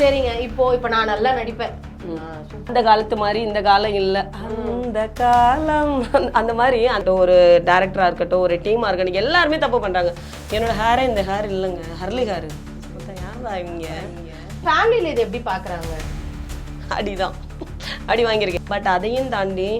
சரிங்க இப்போ இப்போ நான் நல்லா நடிப்பேன். இந்த காலத்து மாதிரி இந்த காலம் இல்லை. அந்த காலம். அந்த மாதிரி அந்த ஒரு டேரக்டராக இருக்கட்டும் ஒரு டீமாக இருக்கட்டும் எல்லாருமே தப்பு பண்ணுறாங்க என்னோட ஹேரே இந்த ஹேர் இல்லைங்க. ஹர்லி ஹேர் யாரா இவங்க? ஃபேமிலியில இது எப்படி பாக்குறாங்க அடிதான். அடி வாங்கியிருக்கேன். பட் அதையும் தாண்டி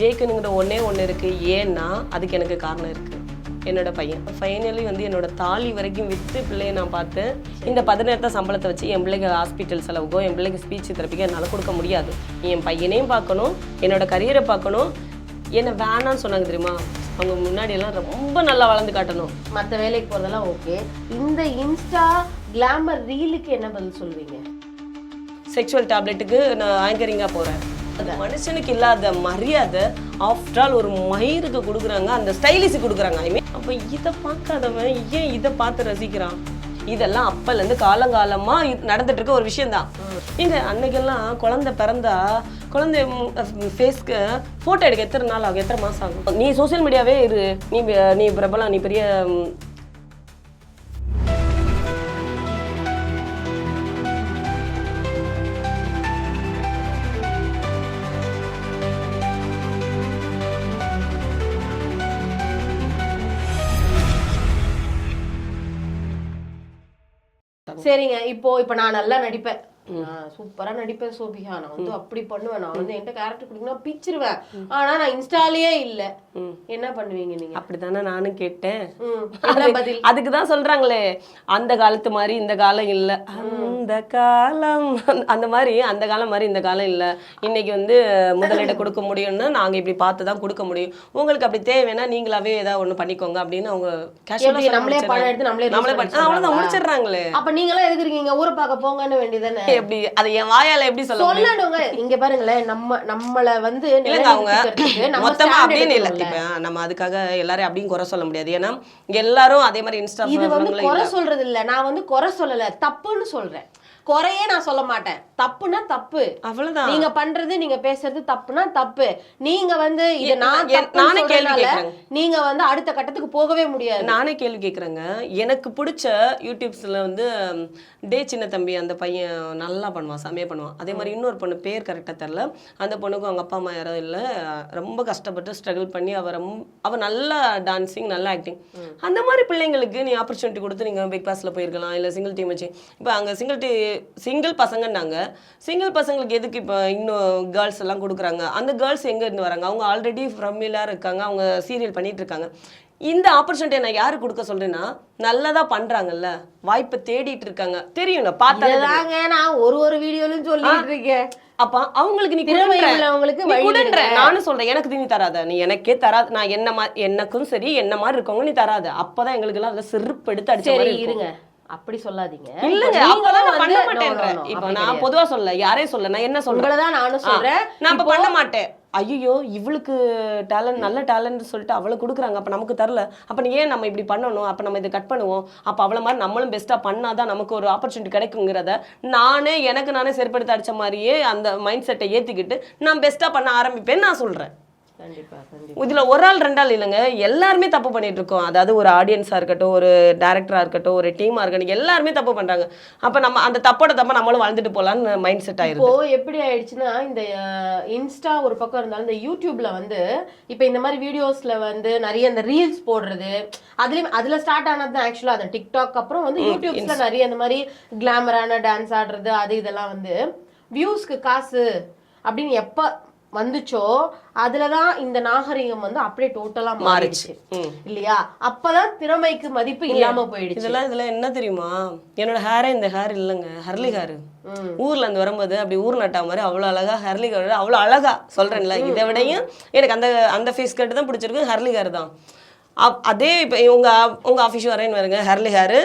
ஜெயிக்கணுங்கிற ஒண்ணே ஒன்று இருக்குது ஏன்னா அதுக்கு எனக்கு காரணம் இருக்குது என்னோட பையன். ஃபைனலி வந்து என்னோட தாலி வரைக்கும் விற்று பிள்ளையை நான் பார்த்து இந்த பதினெட்டு சம்பளத்தை வச்சு என் பிள்ளைக்கு ஹாஸ்பிட்டல் செலவுக்கோ என் பிள்ளைக்கு ஸ்பீச் தெரப்பிக்கோ என்னால் கொடுக்க முடியாது. என் பையனையும் பார்க்கணும் என்னோட கரியரை பார்க்கணும். என்னை வேணான்னு சொன்னாங்க தெரியுமா? அவங்க முன்னாடி எல்லாம் ரொம்ப நல்லா வளர்ந்து காட்டணும். மத்த வேலைக்கு போறதெல்லாம் ஓகே இந்த இன்ஸ்டா கிளாமர் ரீலுக்கு என்ன பதில் சொல்வீங்க? செக்ஷுவல் டேப்லெட்டுக்கு நான் ஆங்கரிங்காக போகிறேன் அது மனுஷனுக்கு இல்லாத மரியாதை ஆஃப்டர் ஆல் ஒரு மயிருக்கு கொடுக்குறாங்க அந்த ஸ்டைலிஷுக்கு கொடுக்குறாங்க ஐ அப்போ இதை பார்க்காதவன் ஏன் இதை பார்த்து ரசிக்கிறான்? இதெல்லாம் அப்பலேருந்து காலங்காலமா நடந்துட்டு இருக்க ஒரு விஷயம்தான். இங்க அன்னைக்கெல்லாம் குழந்தை பிறந்தா குழந்தை ஃபேஸ்க்கு ஃபோட்டோ எடுக்க எத்தனை நாள் ஆகும்? எத்தனை மாதம் ஆகும்? நீ சோஷியல் மீடியாவே இரு. நீ நீ பிரபலம் நீ பெரிய சரிங்க இப்போ இப்போ நான் நல்லா நடிப்பேன். சூப்பரா நடிப்பேன் சோபிகா. நான் வந்து அப்படி பண்ணுவேன். நான் வந்து என்கிட்ட கேரக்டர் கொடுக்கணும் பிச்சிருவேன். ஆனா நான் இன்ஸ்டாலயே இல்ல. என்ன பண்ணுவீங்க நீங்க? அப்படித்தானே நானும் கேட்டேன். ம், என்ன பதில். அதுக்கு தான் சொல்றாங்களே. அந்த காலத்து மாதிரி இந்த காலம் இல்ல. அந்த காலம். அந்த மாதிரி அந்த காலம் மாதிரி இந்த காலம் இல்ல. இன்னைக்கு வந்து முதலீடு கொடுக்க முடியும்னா நாங்க இப்படி பார்த்து தான் கொடுக்க முடியும். உங்களுக்கு அப்படி தேவைன்னா நீங்களாவே ஏதாவது ஒண்ணு பண்ணிக்கோங்க அப்படின்னு அவங்க நம்மளே பணம் எடுத்து நம்மளே நம்மளே அவ்வளவுதான்? முடிச்சிடுறாங்களே. அப்ப நீங்களாம் எதுக்கு இருக்கீங்க? ஊரை பார்க்க போங்கன்னு வேண்டியதானே எப்படி அது என் வாயால எப்படி சொல்ல சொல்லணுங்க இங்க பாருங்களேன் நம்ம நம்மள வந்து அவங்க மொத்தமா அப்படின்னு இல்லை நம்ம அதுக்காக எல்லாரையும் அப்படியும் குறை சொல்ல முடியாது. ஏன்னா இங்க எல்லாரும் அதே மாதிரி இன்ஸ்டா இது வந்து குறை சொல்றது இல்ல நான் வந்து குறை சொல்லல. தப்புன்னு சொல்றேன். குறையே நான் சொல்ல மாட்டேன். தப்புனா தப்பு. அவ்வளவுதான். நீங்க பண்றது நீங்க பேசுறது தப்புனா தப்பு. நீங்க வந்து இது நான் நானே கேள்வி. நீங்க வந்து அடுத்த கட்டத்துக்கு போகவே முடியாது. நானே கேள்வி கேட்குறேங்க எனக்கு பிடிச்ச யூடியூப்ஸில் வந்து டே சின்ன தம்பி அந்த பையன் நல்லா பண்ணுவான் செமையாக பண்ணுவான். அதே மாதிரி இன்னொரு பொண்ணு பேர் கரெக்டாக தெரில அந்த பொண்ணுக்கும் அவங்க அப்பா அம்மா யாரும் இல்லை. ரொம்ப கஷ்டப்பட்டு ஸ்ட்ரகிள் பண்ணி அவ ரொம்ப அவள் நல்லா டான்ஸிங் நல்லா ஆக்டிங் அந்த மாதிரி பிள்ளைங்களுக்கு நீ ஆப்பர்ச்சுனிட்டி கொடுத்து நீங்கள் பிக் பாஸில் போயிருக்கலாம் இல்லை சிங்கிள் டீம் வச்சு. இப்போ அங்கே சிங்கிள் டீ சிங்கிள் பசங்கன்னாங்க. சிங்கிள் பசங்களுக்கு எதுக்கு இப்போ இன்னும் கேர்ள்ஸ் எல்லாம் கொடுக்குறாங்க? அந்த கேர்ள்ஸ் எங்க இருந்து வராங்க? அவங்க ஆல்ரெடி ஃப்ரமிலாக இருக்காங்க. அவங்க சீரியல் பண்ணிட்டு இருக்காங்க. இந்த ஆப்பர்ச்சுனிட்டியை நான் யாருக்கு கொடுக்க சொல்றேன்னா நல்லதா பண்றாங்கல்ல. வாய்ப்பை தேடிட்டு இருக்காங்க. தெரியுங்க பார்த்தா இதுதாங்க நான் ஒரு ஒரு வீடியோலயும் சொல்லிட்டு இருக்கேன். அப்ப அவங்களுக்கு நீ. உள்ளவங்களுக்கு கொடுன்ற. விடுங்க. நானும் சொல்றேன் எனக்கு நீ தராத. நீ எனக்கே தராத நான் என்ன எனக்கும் சரி என்ன மாதிரி இருக்கவங்க நீ தராத. அப்பதான் எங்களுக்கு எல்லாம் செருப்பு எடுத்து அடிச்ச. இருங்க. அப்படி சொல்லாதீங்க. இல்லங்க அப்பதான் நான் பண்ண மாட்டேன்றேன். இப்ப நான். பொதுவா சொல்ல யாரையும் சொல்ல நான் என்ன சொல்றேன்? உங்களதான் நானும் சொல்றேன். நான் இப்ப பண்ண மாட்டேன் ஐயோ இவளுக்கு டேலண்ட் நல்ல டேலண்ட் சொல்லிட்டு அவளுக்கு கொடுக்குறாங்க. அப்ப நமக்கு தரல அப்ப நீ ஏன் நம்ம இப்படி பண்ணணும்? அப்ப நம்ம இதை கட் பண்ணுவோம். அப்ப அவள மாதிரி நம்மளும் பெஸ்டா பண்ணாதான் நமக்கு ஒரு ஆப்பர்ச்சுனிட்டி கிடைக்குங்கிறத நானே எனக்கு நானே செருப்படுத்த அடிச்ச மாதிரியே அந்த மைண்ட் செட்டை ஏத்திக்கிட்டு நான் பெஸ்டா பண்ண ஆரம்பிப்பேன்னு நான் கண்டிப்பா இதுல ஒரு ஆள் ரெண்டு ஆள் இல்லைங்க. எல்லாருமே தப்பு பண்ணிட்டு இருக்கோம் அதாவது ஒரு ஆடியன்ஸா இருக்கட்டும் ஒரு டேரக்டரா இருக்கட்டும் ஒரு டீமா இருக்கட்டும் எல்லாருமே தப்பு பண்றாங்க. அப்ப நம்ம அந்த தப்போட தப்ப நம்மளும் வாழ்ந்துட்டு போலான்னு மைண்ட் செட் ஆயிருது. இப்போ எப்படி ஆயிடுச்சுன்னா இந்த இன்ஸ்டா ஒரு பக்கம் இருந்தாலும் இந்த யூடியூப்ல வந்து இப்போ இந்த மாதிரி வீடியோஸ்ல வந்து நிறைய இந்த ரீல்ஸ் போடுறது அதுலயும் அதுல ஸ்டார்ட் ஆனது தான் ஆக்சுவலா அந்த டிக்டாக் அப்புறம் வந்து யூடியூப்ஸ்ல நிறைய இந்த மாதிரி கிளாமரான டான்ஸ் ஆடுறது அது இதெல்லாம் வந்து வியூஸ்க்கு காசு அப்படின்னு எப்ப வந்துச்சோ அதுலதான் இந்த நாகரிகம் வந்து அப்படியே டோட்டலா மாறிடுச்சு. இல்லையா? அப்பதான் திறமைக்கு மதிப்பு இல்லாம போயிடுச்சு. இதெல்லாம் இதுல என்ன தெரியுமா? என்னோட ஹேரே இந்த ஹேர் இல்லைங்க. ஹர்லி ஹேர். ஊர்ல இருந்து வரும்போது அப்படி ஊர் நட்டா மாதிரி அவ்வளவு அழகா ஹர்லி ஹேர் அவ்வளவு அழகா சொல்றேன்ல. இதை விடையும் எனக்கு அந்த அந்த ஃபேஸ் கட்டு தான் பிடிச்சிருக்கு ஹர்லி ஹேர் தான். அதே இப்போ உங்க உங்க ஆஃபீஸ் வரேன்னு வருங்க. ஹர்லி ஹேர்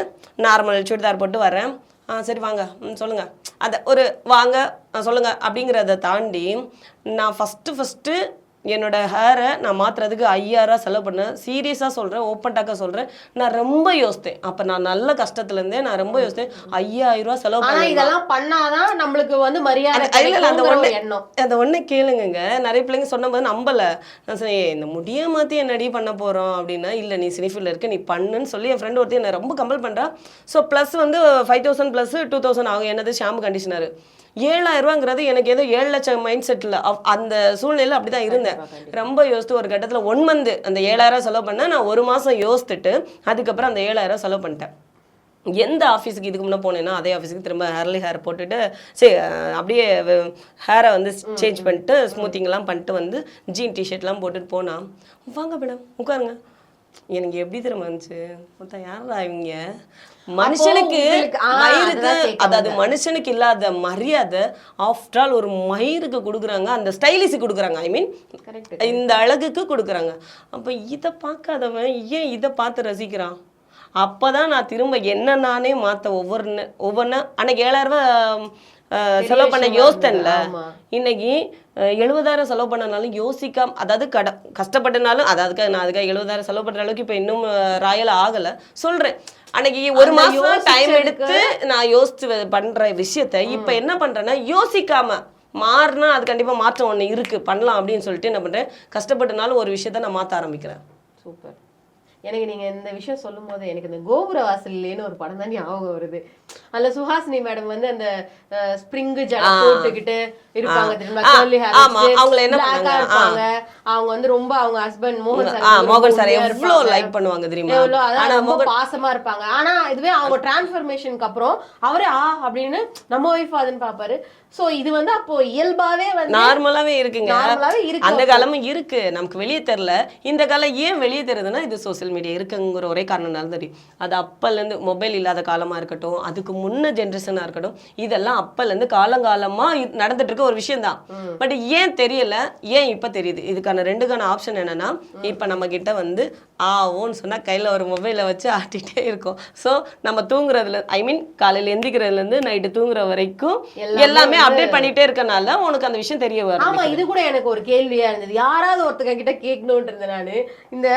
நார்மல் சுடிதார் போட்டு வரேன் ஆ சரி வாங்க. ம் சொல்லுங்க. அதை ஒரு வாங்க சொல்லுங்கள் அப்படிங்கிறத தாண்டி நான் ஃபஸ்ட்டு ஃபஸ்ட்டு என்னோட ஹேரை நான் மாத்துறதுக்கு ஐயாயிரம் செலவு பண்ணேன். சீரியஸாக சொல்கிறேன் ஓப்பன் டாக்காக சொல்கிறேன் நான் ரொம்ப யோசித்தேன். அப்போ நான் நல்ல கஷ்டத்துல இருந்தேன். நான் ரொம்ப யோசித்தேன். ஐயாயிரம் ரூபா செலவு பண்ணேன் இதெல்லாம் பண்ணாதான் நம்மளுக்கு வந்து மரியாதை அந்த எண்ணம். அந்த ஒண்ணு கேளுங்கங்க. நிறைய பிள்ளைங்க சொன்னபோது நம்பல. நான் "ஏய், இந்த முடிய மாத்தி என்னடி பண்ண போறோம்? அப்படின்னா இல்ல நீ சினிஃபீல்ட்ல இருக்க நீ பண்ணுன்னு சொல்லி என் ஃப்ரெண்ட் ஒருத்தி என்ன ரொம்ப கம்பல் பண்றா. ஸோ ப்ளஸ் வந்து five thousand plus two thousand ஆகும். என்னது? ஷாம்பு கண்டிஷனர் ஏழாயிரம் ரூபாங்கிறது எனக்கு ஏதோ ஏழு லட்சம் மைண்ட் செட்டில் அந்த சூழ்நிலையில் அப்படி தான் இருந்தேன். ரொம்ப யோசித்து ஒரு கட்டத்தில் ஒன் மந்த் அந்த ஏழாயிரம் செலவு பண்ணேன் நான் ஒரு மாதம் யோசித்துட்டு அதுக்கப்புறம் அந்த ஏழாயிரம் செலவு பண்ணிட்டேன். எந்த ஆஃபீஸுக்கு இதுக்கு முன்னே போனேன்னா அதே ஆஃபீஸுக்கு திரும்ப ஹேர்லி ஹேர் போட்டுட்டு சரி அப்படியே ஹேரை வந்து சேஞ்ச் பண்ணிட்டு ஸ்மூத்திங்லாம் பண்ணிட்டு வந்து ஜீன் டிஷர்ட்லாம் போட்டுட்டு போனா வாங்க மேடம் உட்காருங்க. எனக்கு எப்படி தெரியுமா இருந்துச்சு? மொத்தம் யாரா இவங்க? மனுஷனுக்கு மயிருக்கு அதாவது மனுஷனுக்கு இல்லாத மரியாதை ஆஃப்டர் ஆல் ஒரு மயிருக்கு கொடுக்குறாங்க அந்த ஸ்டைலிஷுக்கு கொடுக்குறாங்க ஐ மீன் இந்த அழகுக்கு கொடுக்குறாங்க. அப்போ இதை பார்க்காதவன் ஏன் இதை பார்த்து ரசிக்கிறான்? அப்பதான் நான் திரும்ப என்ன நானே மாத்த ஒவ்வொரு ஒவ்வொன்று அன்னைக்கு ஏழாயிரம் ரூபாய் செலவு பண்ண யோசித்தேன்ல. இன்னைக்கு எழுபதாயிரம் செலவு பண்ணனாலும் யோசிக்காம அதாவது கட கஷ்டப்பட்டனாலும் அதாவது நான் அதுக்காக எழுபதாயிரம் செலவு பண்ற அளவுக்கு இப்போ இன்னும் ராயல் ஆகல. சொல்றேன். அன்னைக்கு ஒரு மாசம் டைம் எடுத்து நான் யோசிச்சு பண்ற விஷயத்த இப்ப என்ன பண்றேன்னா யோசிக்காம மாறினா அது கண்டிப்பா மாற்றம் ஒண்ணு இருக்கு பண்ணலாம் அப்படின்னு சொல்லிட்டு என்ன பண்றேன் கஷ்டப்பட்டனாலும் ஒரு விஷயத்த நான் மாத்த ஆரம்பிக்கிறேன். சூப்பர். எனக்கு நீங்க இந்த விஷயம் சொல்லும் போது எனக்கு இந்த கோபுர வாசல்லேன்னு ஒரு படம் தான் ஞாபகம் வருது. அதுல சுஹாசினி மேடம் வந்து அந்த ஸ்ப்ரிங் ஜட போட்டுக்கிட்டு இருப்பாங்க? இருப்பாங்க. அவங்க வந்து ரொம்ப அவங்க ஹஸ்பண்ட் மோகன் மோகன் சார் எவ்வளோ. லைக் பண்ணுவாங்க தெரியுமா? எவ்வளோ அதான் ஆனா ரொம்ப மோகன் பாசமா இருப்பாங்க. ஆனா இதுவே அவங்க டிரான்ஸ்ஃபர்மேஷனுக்கு அப்புறம் அவரே ஆ அப்படின்னு நம்ம ஒய்ஃப் அதுன்னு பாப்பாரு சோ இது வந்து அப்போ இயல்பாவே வந்து நார்மலாவே இருக்குங்க. நார்மலாவே இருக்கு அந்த காலமும் இருக்கு. நமக்கு வெளியே தெரியல. இந்த காலம் ஏன் வெளியே தெரியுதுன்னா இது சோஷியல் மீடியா இருக்குங்கிற ஒரே காரணம்னால தெரியும். அது அப்பல்ல இருந்து மொபைல் இல்லாத காலமா இருக்கட்டும் அதுக்கு முன்ன ஜென்ரேஷனா இருக்கட்டும் இதெல்லாம் அப்பல்ல இருந்து காலங்காலமா நடந்துட்டு இருக்க ஒரு விஷயம் தான் பட் ஏன் தெரியல? ஏன் இப்ப தெரியுது? இதுக்கான ரெண்டுக்கான ஆப்ஷன் என்னன்னா இப்ப நம்ம கிட்ட வந்து ஆ ஓன்னு சொன்னா கையில ஒரு மொபைலை வச்சு ஆட்டிகிட்டே இருக்கோம். சோ நம்ம தூங்குறதுல ஐ மீன் காலையில எந்திக்கிறதுல இருந்து நைட்டு தூங்குற வரைக்கும் எல்லாமே எல்லாமே அப்டேட் பண்ணிட்டே இருக்கனால உனக்கு அந்த விஷயம் தெரிய வரும் ஆமா இது கூட எனக்கு ஒரு கேள்வியா இருந்தது. யாராவது ஒருத்தங்க கிட்ட கேட்கணும்னு இருந்தேன் நானு. இந்த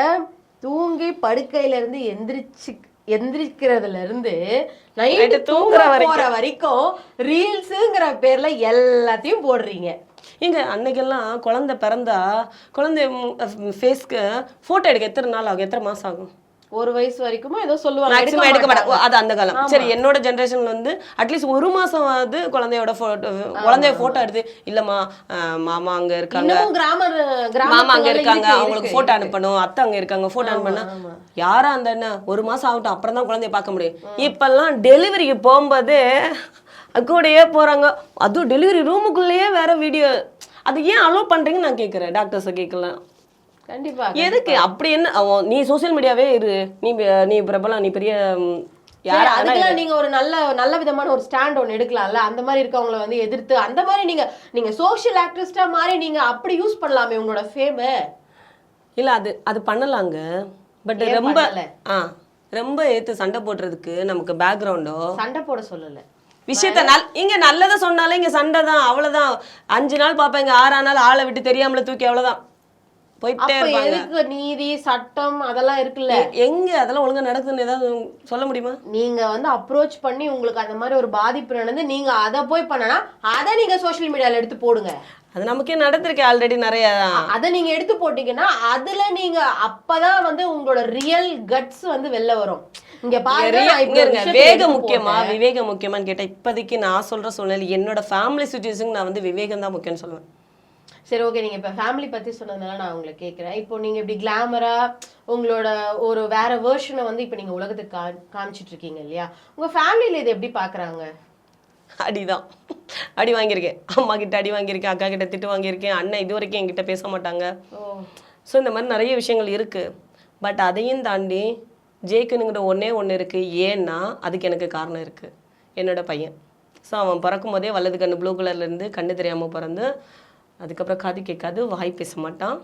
தூங்கி படுக்கையில இருந்து எந்திரிச்சு எந்திரிக்கிறதுல இருந்து நைட்டு தூங்குற போற வரைக்கும் ரீல்ஸுங்கிற பேர்ல எல்லாத்தையும் போடுறீங்க. இங்க அன்னைக்கெல்லாம் குழந்தை பிறந்தா குழந்தை ஃபேஸ்க்கு போட்டோ எடுக்க எத்தனை நாள் ஆகும்? எத்தனை மாசம் ஆகும்? ஒரு வயசு வரைக்குமா ஏதோ சொல்லுவாங்க. மேக்ஸிமம் எடுக்க மாட்டாங்க. அது அந்த காலம். சரி என்னோட ஜென்ரேஷன்ல வந்து அட்லீஸ்ட் ஒரு மாசம் வந்து குழந்தையோட போட்டோ குழந்தைய போட்டோ எடுத்து இல்லம்மா மாமா அங்க இருக்காங்க. கிராமர் மாமா அங்க இருக்காங்க இருக்கு, அவங்களுக்கு போட்டோ. அனுப்பணும் அத்தை அங்க இருக்காங்க போட்டோ அனுப்பணும். யாரா அந்த என்ன? ஒரு மாசம் ஆகட்டும் அப்புறம் தான் குழந்தைய பார்க்க முடியும். இப்பெல்லாம் டெலிவரிக்கு போகும்போது கூடயே போறாங்க. அதுவும் டெலிவரி ரூமுக்குள்ளேயே வேற வீடியோ அது ஏன் அலோவ் பண்றீங்கன்னு நான் கேட்குறேன் டாக்டர்ஸை கேட்கலாம் கண்டிப்பா எதுக்கு? அப்படி என்ன? நீ சோஷியல் மீடியாவே இரு. நீ நீ பிரபலம் நீ பெரிய அதுக்கெல்லாம் நீங்க ஒரு நல்ல நல்ல விதமான ஒரு ஸ்டாண்ட் ஒன்னு எடுக்கலாம்ல? அந்த மாதிரி இருக்கவங்கள வந்து எதிர்த்து அந்த மாதிரி நீங்க நீங்க சோஷியல் ஆக்டிவிஸ்டா மாதிரி நீங்க அப்படி யூஸ் பண்ணலாமே உங்களோட ஃபேம இல்ல அது அது பண்ணலாங்க. பட் ரொம்ப? ஆ ரொம்ப ஏத்து சண்டை போடுறதுக்கு நமக்கு பேக்ரவுண்டோ சண்டை போட சொல்லல. விஷயத்த நல் இங்க நல்லதை சொன்னாலே இங்க சண்டை தான் அவ்வளவுதான். அஞ்சு நாள் பாப்பேன் இங்க ஆறா நாள் ஆளை விட்டு தெரியாமல தூக்கி அவ்வளவுதான். போயிட்டே இருப்பாங்க. நீதி சட்டம் அதெல்லாம் இருக்குல்ல? எங்க அதெல்லாம் ஒழுங்கா நடக்குதுன்னு ஏதாவது சொல்ல முடியுமா? நீங்க வந்து அப்ரோச் பண்ணி உங்களுக்கு அந்த மாதிரி ஒரு பாதிப்பு நடந்து நீங்க அதை போய் பண்ணனா அதை நீங்க சோஷியல் மீடியால எடுத்து போடுங்க. அது நமக்கே நடந்திருக்கு ஆல்ரெடி நிறைய. அதை நீங்க எடுத்து போட்டீங்கன்னா அதுல நீங்க அப்பதான் வந்து உங்களோட ரியல் கட்ஸ் வந்து வெளில வரும். இங்க பாருங்க வேகம் முக்கியமா. விவேகம் முக்கியமான்னு கேட்டா இப்போதைக்கு நான் சொல்ற சூழ்நிலை என்னோட ஃபேமிலி சுச்சுவேஷன் நான் வந்து விவேகம் தான் முக்கியம்னு சொல்லுவேன். சரி ஓகே நீங்க இப்ப ஃபேமிலி பத்தி சொன்னதுனால நான் உங்களை கேக்குறேன். இப்போ நீங்க இப்படி கிளாமரா உங்களோட ஒரு வேற வேர்ஷனை வந்து இப்ப நீங்க உலகத்துக்கு கா- காமிச்சிட்டு இருக்கீங்க இல்லையா? உங்க ஃபேமிலில இதை எப்படி பாக்குறாங்க? அடிதான். அடி வாங்கியிருக்கேன். அம்மா கிட்ட அடி வாங்கியிருக்கேன் அக்கா கிட்ட திட்டு வாங்கியிருக்கேன் அண்ணன் இது வரைக்கும் என்கிட்ட பேச மாட்டாங்க. ஸோ இந்த மாதிரி நிறைய விஷயங்கள் இருக்கு. பட் அதையும் தாண்டி ஜெயிக்கணுங்கிற ஒண்ணே ஒன்று இருக்கு. ஏன்னா அதுக்கு எனக்கு காரணம் இருக்கு. என்னோட பையன். ஸோ அவன் பிறக்கும் போதே வலது கண்ணு ப்ளூ இருந்து கண்ணு தெரியாம பிறந்து அதுக்கப்புறம் காது கேட்காது வாய் பேச மாட்டான்.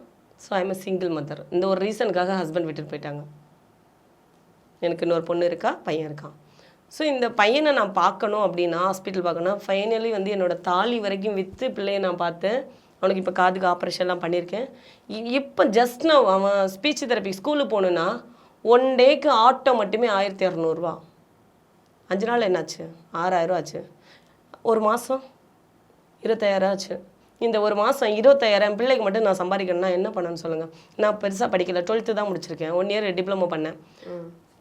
So I'm a single mother இந்த ஒரு ரீசனுக்காக ஹஸ்பண்ட் விட்டுட்டு போயிட்டாங்க. எனக்கு இன்னொரு பொண்ணு இருக்கா பையன் இருக்கான். ஸோ இந்த பையனை நான் பார்க்கணும் அப்படின்னா ஹாஸ்பிட்டல் பார்க்கணும் ஃபைனலி வந்து என்னோடய தாலி வரைக்கும் விற்று பிள்ளையை நான் பார்த்தேன். அவனுக்கு இப்போ காதுக்கு ஆப்ரேஷன்லாம் பண்ணியிருக்கேன். இ- இப்போ ஜஸ்ட் நான் அவன் ஸ்பீச் தெரப்பி ஸ்கூலுக்கு போகணுன்னா ஒன் டேக்கு ஆட்டோ மட்டுமே ஆயிரத்தி இரநூறுவா அஞ்சு நாள் என்னாச்சு? ஆறாயிரம் ஆச்சு. ஒரு மாதம் இருபத்தாயிரம் ஆச்சு. இந்த ஒரு மாதம் இருபத்தாயிரம் பிள்ளைக்கு மட்டும் நான் சம்பாதிக்கணும்னா என்ன பண்ணணும்னு சொல்லுங்கள் நான் பெருசாக படிக்கல டுவெல்த்து தான் முடிச்சிருக்கேன். ஒன் இயர் டிப்ளமோ பண்ணேன்.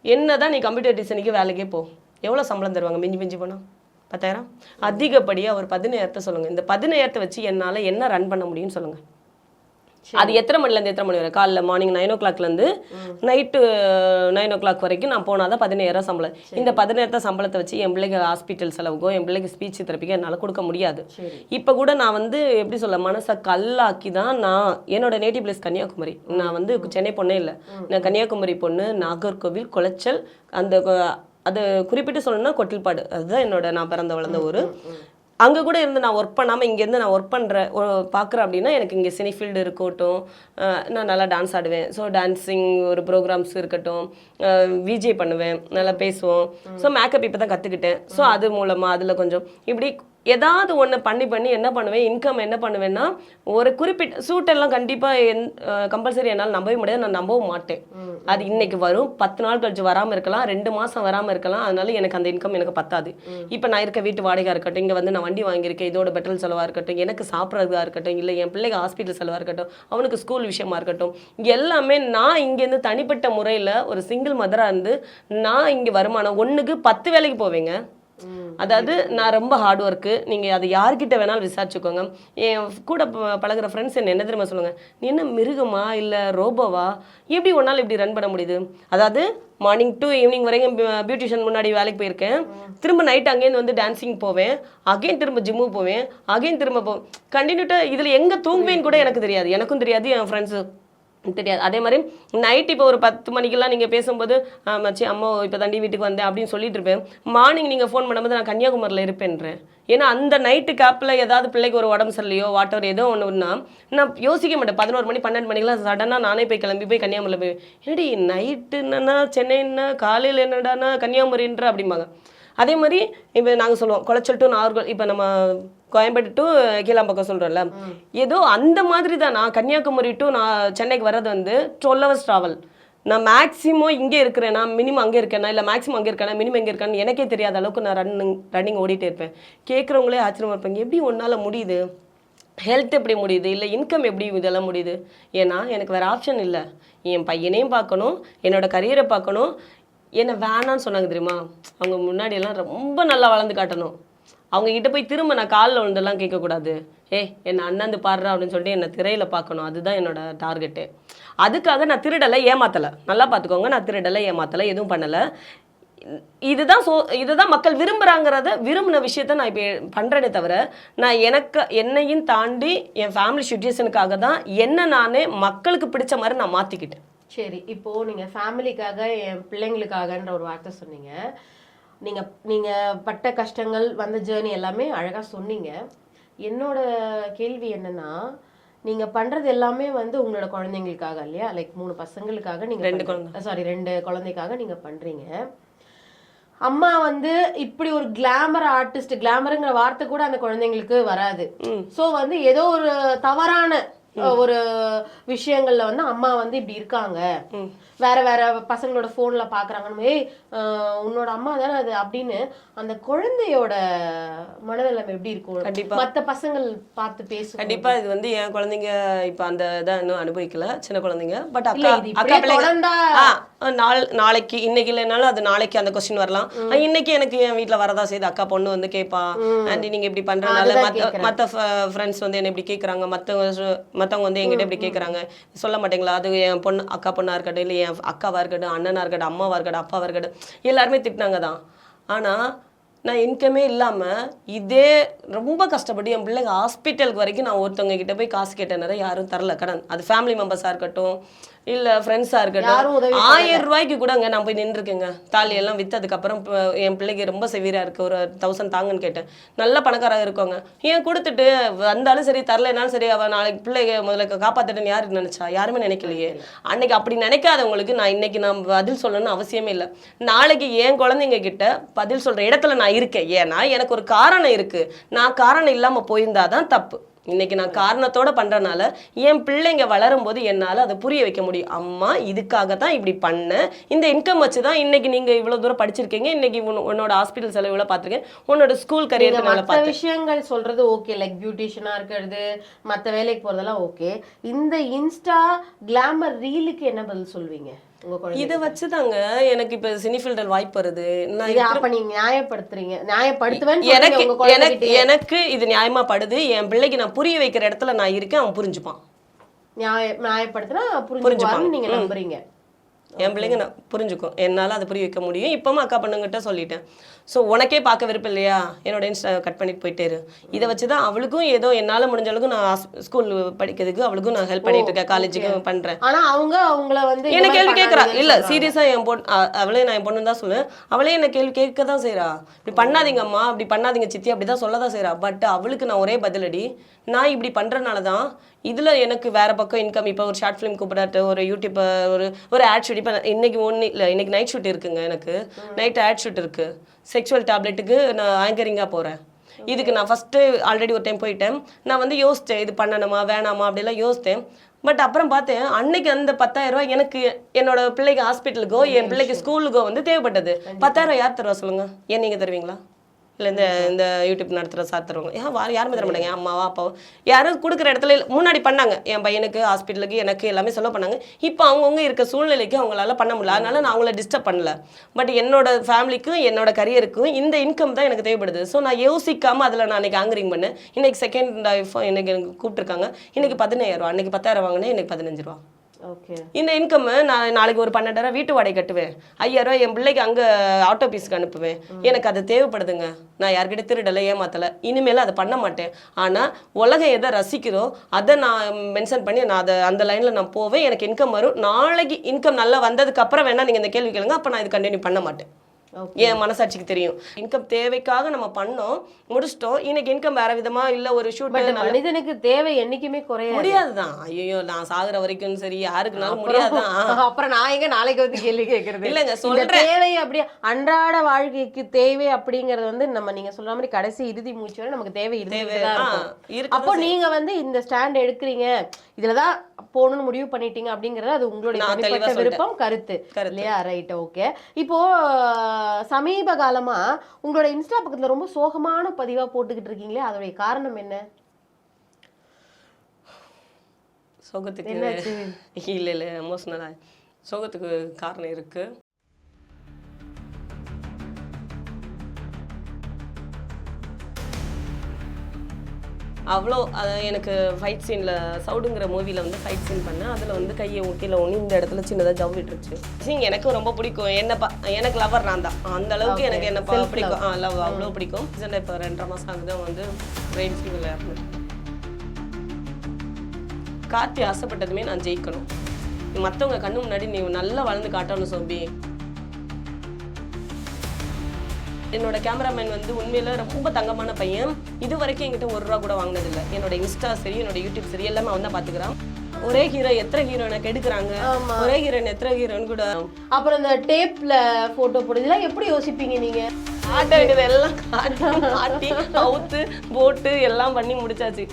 என்ன தான் நீ கம்ப்யூட்டர் டிசைனுக்கு வேலைக்கே போ. எவ்வளோ சம்பளம் தருவாங்க? மிஞ்சி மிஞ்சி போனால் பத்தாயிரம்? அதிகப்படியாக ஒரு பதினாயிரத்தை சொல்லுங்கள் இந்த பதினாயிரத்தை வச்சு என்னால் என்ன ரன் பண்ண முடியும்னு சொல்லுங்கள் அது எத்தனை மணிலேருந்து எத்தனை மணி வரை? காலைல மார்னிங் நைன் ஓ கிளாக்லேருந்து நைட்டு நைன் ஓ கிளாக் வரைக்கும் நான் போனால் தான் பதினாயிரம் சம்பளம். இந்த பதினாயிரத்தை சம்பளத்தை வச்சு என் பிள்ளைக்கு ஹாஸ்பிட்டல் செலவுக்கோ என் பிள்ளைக்கு ஸ்பீச் தெரப்பிக்கோ என்னால் கொடுக்க முடியாது. இப்போ கூட நான் வந்து எப்படி சொல்ல மனசை கல்லாக்கி தான் நான் என்னோட நேட்டிவ் பிளேஸ் கன்னியாகுமரி. நான் வந்து சென்னை பொண்ணே இல்லை. நான் கன்னியாகுமரி பொண்ணு நாகர்கோவில் குளச்சல் அந்த அது குறிப்பிட்டு சொல்லணும்னா கொட்டில்பாடு. அதுதான் என்னோட நான் பிறந்த வளர்ந்த ஊர். அங்கே கூட இருந்து நான் ஒர்க் பண்ணாமல் இங்கேருந்து நான் ஒர்க் பண்ணுறேன் பார்க்குறேன் அப்படின்னா எனக்கு இங்கே சினி ஃபீல்டு இருக்கட்டும். நான் நல்லா டான்ஸ் ஆடுவேன். ஸோ டான்ஸிங் ஒரு ப்ரோக்ராம்ஸ் இருக்கட்டும். விஜே பண்ணுவேன். நல்லா பேசுவோம். ஸோ மேக்கப் இப்போ தான் கற்றுக்கிட்டேன் ஸோ அது மூலமாக அதில் கொஞ்சம் இப்படி ஏதாவது ஒன்று பண்ணி பண்ணி என்ன பண்ணுவேன்? இன்கம் என்ன பண்ணுவேன்னா ஒரு குறிப்பிட்ட சூட்டெல்லாம் கண்டிப்பாக என் கம்பல்சரி என்னால் நம்பவே முடியாது. நான் நம்பவும் மாட்டேன். அது இன்னைக்கு வரும். பத்து நாள் கழிச்சு வராமல் இருக்கலாம். ரெண்டு மாதம் வராமல் இருக்கலாம். அதனால எனக்கு அந்த இன்கம் எனக்கு பத்தாது. இப்போ நான் இருக்க வீட்டு வாடகையாக இருக்கட்டும் இங்கே வந்து நான் வண்டி வாங்கியிருக்கேன். இதோட பெட்ரோல் செலவாக இருக்கட்டும் எனக்கு சாப்பிட்றதா இருக்கட்டும் இல்லை என் பிள்ளைக்கு ஹாஸ்பிட்டல் செலவாக இருக்கட்டும் அவனுக்கு ஸ்கூல் விஷயமா இருக்கட்டும் எல்லாமே நான் இங்கேருந்து தனிப்பட்ட முறையில் ஒரு சிங்கிள் மதராக இருந்து நான் இங்கே வருமானம் ஒன்றுக்கு பத்து வேலைக்கு போவேங்க. அதாவது நான் ரொம்ப ஹார்ட் ஒர்க்கு நீங்கள் அதை யார்கிட்ட வேணாலும் விசாரிச்சுக்கோங்க. என் கூட பழகிற பழகுற ஃப்ரெண்ட்ஸ் என்ன என்ன தெரியுமா சொல்லுங்க? நீ என்ன மிருகமா இல்லை ரோபோவா? எப்படி ஒன்றால் இப்படி ரன் பண்ண முடியுது? அதாவது மார்னிங் டு ஈவினிங் வரைக்கும் பியூட்டிஷியன் முன்னாடி வேலைக்கு போயிருக்கேன். திரும்ப நைட் அங்கேருந்து வந்து டான்சிங் போவேன். அகைன் திரும்ப ஜிம்மு போவேன். அகைன் திரும்ப போ கண்டினியூட்டாக இதில் எங்கே தூங்குவேன்னு கூட எனக்கு தெரியாது. எனக்கும் தெரியாது என் ஃப்ரெண்ட்ஸு தெரியாது. அதே மாதிரி நைட் இப்போ ஒரு பத்து மணிக்கெல்லாம் நீங்கள் பேசும்போது மச்சி அம்மா இப்போ தாண்டி வீட்டுக்கு வந்தேன் அப்படின்னு சொல்லிட்டு இருப்பேன். மார்னிங் நீங்கள் ஃபோன் பண்ணும்போது நான் கன்னியாகுமரியில் இருப்பேன்றேன். ஏன்னா அந்த நைட்டு கேப்பில் ஏதாவது பிள்ளைக்கு ஒரு உடம்பு சரியில்லையோ வாட்டர் ஏதோ ஒன்றுனா நான் யோசிக்க மாட்டேன். பதினோரு மணி பன்னெண்டு மணிக்கெல்லாம் சடனாக நானே போய் கிளம்பி போய் கன்னியாகுமரியில் போய் என்னடி நைட்டு என்னன்னா சென்னைன்னா காலையில் என்னடானா கன்னியாகுமரின்ற? அப்படிம்பாங்க. அதே மாதிரி இப்போ நாங்கள் சொல்லுவோம் குளச்சல் டு நாகர்கோவில் இப்போ நம்ம கோயம்பேடு டு கீழாம்பக்கம் சொல்கிறோம்ல ஏதோ அந்த மாதிரி தான் நான் கன்னியாகுமரி டு நான் சென்னைக்கு வர்றது வந்து டுவெல் ஹவர்ஸ் ட்ராவல் நான் மேக்ஸிமம் இங்கே இருக்கிறேனா மினிமம் அங்கே இருக்கேனா இல்லை மேக்ஸிமம் அங்கே இருக்கேனா மினிமம் எங்கே இருக்கேன்னு எனக்கே தெரியாத அளவுக்கு நான் ரன்னிங் ரன்னிங் ஓடிட்டே இருப்பேன். கேட்குறவங்களே ஆச்சரியமா இருப்பாங்க. எப்படி உன்னால் முடியுது? ஹெல்த் எப்படி முடியுது? இல்லை இன்கம் எப்படி இதெல்லாம் முடியுது? ஏன்னா எனக்கு வேறு ஆப்ஷன் இல்லை. என் பையனையும் பார்க்கணும் என்னோட கரியரை பார்க்கணும். என்ன வேணான்னு சொன்னாங்க தெரியுமா? அவங்க முன்னாடி எல்லாம் ரொம்ப நல்லா வளர்ந்து காட்டணும். அவங்க கிட்ட போய் திரும்ப நான் காலில் விழுந்தெல்லாம் கேட்கக்கூடாது. ஏ என்னை அண்ணாந்து பாடுறா அப்படின்னு சொல்லிட்டு என்னை திரையில் பார்க்கணும். அதுதான் என்னோட டார்கெட்டு அதுக்காக நான் திருடலை ஏமாத்தலை. நல்லா பார்த்துக்கோங்க நான் திருடலை ஏமாத்தலை எதுவும் பண்ணலை. இதுதான் சோ இதுதான் மக்கள் விரும்புகிறாங்கிறத விரும்பின விஷயத்த நான் இப்போ பண்ணுறேனே தவிர நான் எனக்கு என்னையும் தாண்டி என் ஃபேமிலி சுச்சுவேஷனுக்காக தான் என்ன நானே மக்களுக்கு பிடிச்ச மாதிரி நான் மாற்றிக்கிட்டேன் சரி இப்போது நீங்கள் ஃபேமிலிக்காக என் பிள்ளைங்களுக்காகன்ற ஒரு வார்த்தை சொன்னீங்க. நீங்க நீங்க பட்ட கஷ்டங்கள் வந்த ஜேர்னி எல்லாமே அழகா சொன்னீங்க. என்னோட கேள்வி என்னன்னா நீங்க பண்றது எல்லாமே வந்து உங்களோட குழந்தைங்களுக்காக இல்லையா? லைக் மூணு பசங்களுக்காக நீங்க ரெண்டு சாரி ரெண்டு குழந்தைக்காக நீங்க பண்றீங்க. அம்மா வந்து இப்படி ஒரு கிளாமர் ஆர்டிஸ்ட் கிளாமருங்கிற வார்த்தை கூட அந்த குழந்தைங்களுக்கு வராது. சோ வந்து ஏதோ ஒரு தவறான ஒரு விஷயங்கள்ல வந்து அம்மா வந்து இப்படி இருக்காங்க. வேற வேற பசங்களோட போன்ல பாக்குறாங்க ஏய் அஹ், உன்னோட அம்மா தானே அது அப்படின்னு அந்த குழந்தையோட மனநிலைமை எப்படி இருக்கும்? கண்டிப்பா. மத்த பசங்கள் பார்த்து பேசும் கண்டிப்பா இது வந்து என் குழந்தைங்க இப்ப அந்த இதை இன்னும் அனுபவிக்கல சின்ன குழந்தைங்க. பட் அக்கா அக்கா பிள்ளைங்க நாள் நாளைக்கு இன்னைக்கு இல்லைனாலும் அது நாளைக்கு அந்த கொஸ்டின் வரலாம். இன்னைக்கு எனக்கு என் வீட்ல வரதா செய்து அக்கா பொண்ணு வந்து கேட்பா ஆண்டி நீங்க இப்படி மத்த கேக்குறேன். மத்த ஃப்ரெண்ட்ஸ் வந்து என்ன இப்படி கேக்குறாங்க. மத்தவங்க சொ- மத்தவங்க வந்து என்கிட்ட இப்படி கேக்குறாங்க. சொல்ல மாட்டீங்களா? அது என் பொண்ணு அக்கா பொண்ணா இருக்கட்டும் இல்லை என் அக்காவா இருக்கட்டும் அண்ணனா இருக்கட்டும் அம்மாவா இருக்கட்டும் அப்பாவா இருக்கட்டும் எல்லாருமே திட்டினாங்க தான். ஆனா நான் இன்கமே இல்லாமல் இதே ரொம்ப கஷ்டப்பட்டு என் பிள்ளைங்க ஹாஸ்பிட்டலுக்கு வரைக்கும் நான் ஒருத்தவங்க கிட்ட போய் காசு கேட்டேன் யாரும் தரல. கடன். அது ஃபேமிலி மெம்பர்ஸாக இருக்கட்டும் இல்லை ஃப்ரெண்ட்ஸாக இருக்கட்டும். ஆயிரம் ரூபாய்க்கு கூட அங்கே நான் போய் நின்றுருக்கேங்க. தாலி எல்லாம் விற்றதுக்கப்புறம் என் பிள்ளைக்கு ரொம்ப செவியராக இருக்கு. ஒரு தௌசண்ட் தாங்கன்னு கேட்டேன். நல்ல பணக்காராக இருக்கவங்க. ஏன் கொடுத்துட்டு வந்தாலும் சரி தரலைனாலும் சரி அவள் நாளைக்கு பிள்ளைங்க முதல்ல காப்பாற்றிட்டேன்னு யாரு நினைச்சா? யாருமே நினைக்கலையே. அன்னைக்கு அப்படி நினைக்காதவங்களுக்கு நான் இன்னைக்கு நான் பதில் சொல்லணும்னு அவசியமே இல்லை. நாளைக்கு என் குழந்தைங்க கிட்ட பதில் சொல்ற இடத்துல நான் இருக்கேன். ஏன்னா எனக்கு ஒரு காரணம் இருக்கு. நான் காரணம் இல்லாம போயிருந்தாதான் தப்பு. இன்னைக்கு நான் காரணத்தோட பண்றனால என் பிள்ளைங்க வளரும் போது என்னால அதை புரிய வைக்க முடியும். அம்மா இதுக்காக தான் இப்படி பண்ணேன். இந்த இன்கம் வச்சு தான் இன்னைக்கு நீங்க இவ்வளவு தூரம் படிச்சிருக்கீங்க. இன்னைக்கு உன்- உன்னோட ஹாஸ்பிட்டல் செலவு இவ்வளவு பார்த்திருக்கேன். உன்னோட ஸ்கூல் மத்த பார்த்தேன் விஷயங்கள் சொல்றது ஓகே லைக் பியூட்டிஷியனா இருக்கிறது மத்த வேலைக்கு போறதெல்லாம் ஓகே இந்த இன்ஸ்டா கிளாமர் ரீலுக்கு என்ன பதில் சொல்வீங்க? இதை வச்சுதாங்க எனக்கு இப்ப சினி ஃபீல்டில் வாய்ப்பு வருது. நியாயப்படுத்துறீங்க. நியாயப்படுத்துவேன்னு எனக்கு எனக்கு இது நியாயமா படுது. என் பிள்ளைக்கு நான் புரிய வைக்கிற இடத்துல நான் இருக்கேன் அவன் புரிஞ்சுப்பான். நியாய நியாயப்படுத்தினா புரிஞ்சுப்பாருன்னு நீங்க நம்புறீங்க. என் பிள்ளைங்க நான் புரிஞ்சுக்கும். என்னால் அதை புரிய வைக்க முடியும். இப்போவும் அக்கா பொண்ணுங்கிட்ட சொல்லிட்டேன். ஸோ உனக்கே பார்க்க விருப்பம் இல்லையா? என்னோட இன்ஸ்டா கட் பண்ணிட்டு போயிட்டே இரு. இதை வச்சு தான் அவளுக்கும் ஏதோ என்னால் முடிஞ்ச அளவுக்கு நான் ஸ்கூல் படிக்கிறதுக்கு அவளுக்கும் நான் ஹெல்ப் பண்ணிட்டு இருக்கேன். காலேஜுக்கு பண்ணுறேன் ஆனா அவங்க அவங்கள வந்து என்ன கேள்வி கேட்குறா. இல்ல சொல்றாங்க. சீரியஸா என் பொண்ணு அவளே நான் என் பொண்ணு தான் சொல்லுவேன். அவளே என்ன கேள்வி கேட்க தான் செய்றா. இப்படி பண்ணாதீங்க அம்மா இப்படி பண்ணாதீங்க சித்தி அப்படி தான் சொல்ல தான் செய்றா. பட் அவளுக்கு நான் ஒரே பதிலடி. நான் இப்படி பண்றனால தான் இதுல எனக்கு வேற பக்கம் இன்கம் இப்போ ஒரு ஷார்ட் ஃபிலிம் கூப்பிடாட்டு ஒரு யூடியூப் ஒரு ஒரு ஆட் ஷூட் இப்போ இன்னைக்கு ஒன்று இல்லை இன்னைக்கு நைட் ஷூட் இருக்குங்க எனக்கு. நைட் ஆட் ஷூட் இருக்கு. செக்ஷுவல் டேப்லெட்டுக்கு நான் ஆங்கரிங்காக போறேன். இதுக்கு நான் ஃபஸ்ட்டு ஆல்ரெடி ஒரு டைம் போயிட்டேன். நான் வந்து யோசித்தேன் இது பண்ணணுமா வேணாமா அப்படிலாம் யோசித்தேன். பட் அப்புறம் பார்த்தேன் அன்னைக்கு அந்த பத்தாயிரம் ரூபாய் எனக்கு என்னோட பிள்ளைக்கு ஹாஸ்பிட்டலுக்கோ என் பிள்ளைக்கு ஸ்கூலுக்கோ வந்து தேவைப்பட்டது. பத்தாயிரம் யார் தருவா சொல்லுங்க? ஏன் நீங்கள் தருவீங்களா? இல்லை இந்த இந்த யூடியூப் நடத்துகிற சார் தருவாங்க ஏன் வா யாருமே தர மாட்டாங்க அம்மாவா அப்பாவோ? யாரும் கொடுக்குற இடத்துல முன்னாடி பண்ணாங்க. என் பையனுக்கு ஹாஸ்பிட்டலுக்கு எனக்கு எல்லாமே செலவு பண்ணாங்க. இப்போ அவங்கவுங்க இருக்க சூழ்நிலைக்கு அவங்களால பண்ண முடியல. அதனால நான் அவங்கள டிஸ்டர்ப் பண்ணல. பட் என்னோட ஃபேமிலிக்கும் என்னோட கரியருக்கும் இந்த இன்கம் தான் எனக்கு தேவைப்படுது. ஸோ நான் யோசிக்காம அதில் நான் அன்னைக்கு ஆங்கரிங் பண்ணேன். இன்னைக்கு செகண்ட் இன்னைக்கு எனக்கு கூப்பிட்டுருக்காங்க. இன்னைக்கு பதினாயிரம் ரூபா. அன்னைக்கு பத்தாயிரம் வாங்கினேன். இன்னைக்கு பதினஞ்சு ரூபா. இந்த இன்கம் நான் நாளைக்கு ஒரு பன்னெண்டாயிரம் வீட்டு வாடகை கட்டுவேன். ஐயாயிரம் என் பிள்ளைக்கு அங்கே ஆட்டோ பீஸ்க்கு அனுப்புவேன். எனக்கு அது தேவைப்படுதுங்க. நான் யார்கிட்ட திருடலை ஏமாத்தலை இனிமேல் அதை பண்ண மாட்டேன். ஆனால் உலகம் எதை ரசிக்குதோ அதை நான் மென்ஷன் பண்ணி நான் அதை அந்த லைனில் நான் போவேன். எனக்கு இன்கம் வரும். நாளைக்கு இன்கம் நல்லா வந்ததுக்கு அப்புறம் வேணா நீங்கள் இந்த கேள்வி கேளுங்க. அப்போ நான் இது கண்டினியூ பண்ண மாட்டேன். என் மனசாட்சிக்கு தெரியும். இன்கம் தேவைக்காக நம்ம பண்ணோம் முடிச்சிட்டோம். இன்னைக்கு இன்கம் வேற விதமா இல்ல ஒரு ஷூட் மனிதனுக்கு தேவை என்னைக்குமே குறையாது. முடியாதுதான். ஐயோ நான் சாகுற வரைக்கும் சரி யாருக்குனாலும் முடியாதுதான். அப்புறம் நான் எங்க நாளைக்கு வந்து கேள்வி கேக்குறது? இல்லைங்க, சொல்றேன். தேவை அப்படி அன்றாட வாழ்க்கைக்கு தேவை அப்படிங்கறது வந்து நம்ம நீங்க சொல்ற மாதிரி கடைசி இறுதி மூச்சு வரை நமக்கு தேவை இருக்குதான் அப்போ நீங்க வந்து இந்த ஸ்டாண்ட் எடுக்கிறீங்க. இதுலதான் போகணும்னு முடிவு பண்ணிட்டீங்க அப்படிங்கறது அது உங்களுடைய தனிப்பட்ட. விருப்பம் கருத்து. இல்லையா ரைட் ஓகே இப்போ சமீப காலமா உங்களோட இன்ஸ்டா பக்கத்துல ரொம்ப சோகமான பதிவா போட்டுக்கிட்டு இருக்கீங்களே அதோடைய காரணம் என்ன சோகத்துக்கு? இல்ல இல்ல எமோஷனலா சோகத்துக்கு காரணம் இருக்கு அவ்வளோ அது எனக்கு ஃபைட் சீனில் சவுடுங்கிற மூவியில் வந்து ஃபைட் சீன் பண்ணேன். அதில் வந்து கையை கீழே ஒன்று இந்த இடத்துல சின்னதாக ஜவ்விட்டுருச்சு சிங் எனக்கும் ரொம்ப பிடிக்கும். என்ன பா எனக்கு லவர் நான் தான். அந்த அளவுக்கு. எனக்கு என்ன பா- Self பிடிக்கும்? ஆ லவ் அவ்வளோ பிடிக்கும். இப்போ ரெண்டரை மாதம் ஆகுது. அவன் வந்து ரெயின் ஃபீல் விளையாடுனேன் கார்த்தி ஆசைப்பட்டதுமே நான் ஜெயிக்கணும். மற்றவங்க கண்ணு முன்னாடி நீ நல்லா வளர்ந்து காட்டணும் சோபி என்னோட கேமராமேன் வந்து உண்மையில ரொம்ப தங்கமான பையன். இது வரைக்கும் என்கிட்ட ஒரு ரூபா கூட வாங்கினதில்லை. என்னோட இன்ஸ்டா சரி என்னோட யூடியூப் சரி எல்லாமே அவன் தான் பார்த்துக்கிறான் ஒரே ஹீரோ எத்தனை ஹீரோனை கெடுக்குறாங்க. ஒரே ஹீரோயின் எத்தனை ஹீரோன்னு கூட. அப்புறம் இந்த டேப்ல போட்டோ போடுறதுலாம் எப்படி யோசிப்பீங்க நீங்க? காட்ட வேண்டியது எல்லாம் காட்டி காட்டி அவுத்து போட்டு எல்லாம் பண்ணி முடிச்சாச்சு.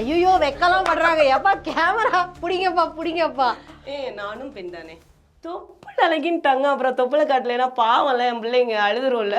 ஐயோ வெக்கலாம் பண்றாங்க எப்பா கேமரா புடிங்கப்பா புடிங்கப்பா. ஏ நானும் பெண் தானே. தொப்புள் தலைக்கின்ட்டாங்க அப்புறம் தொப்புளை காட்டலைன்னா பாவம்ல என் பிள்ளைங்க அழுதுரும்ல.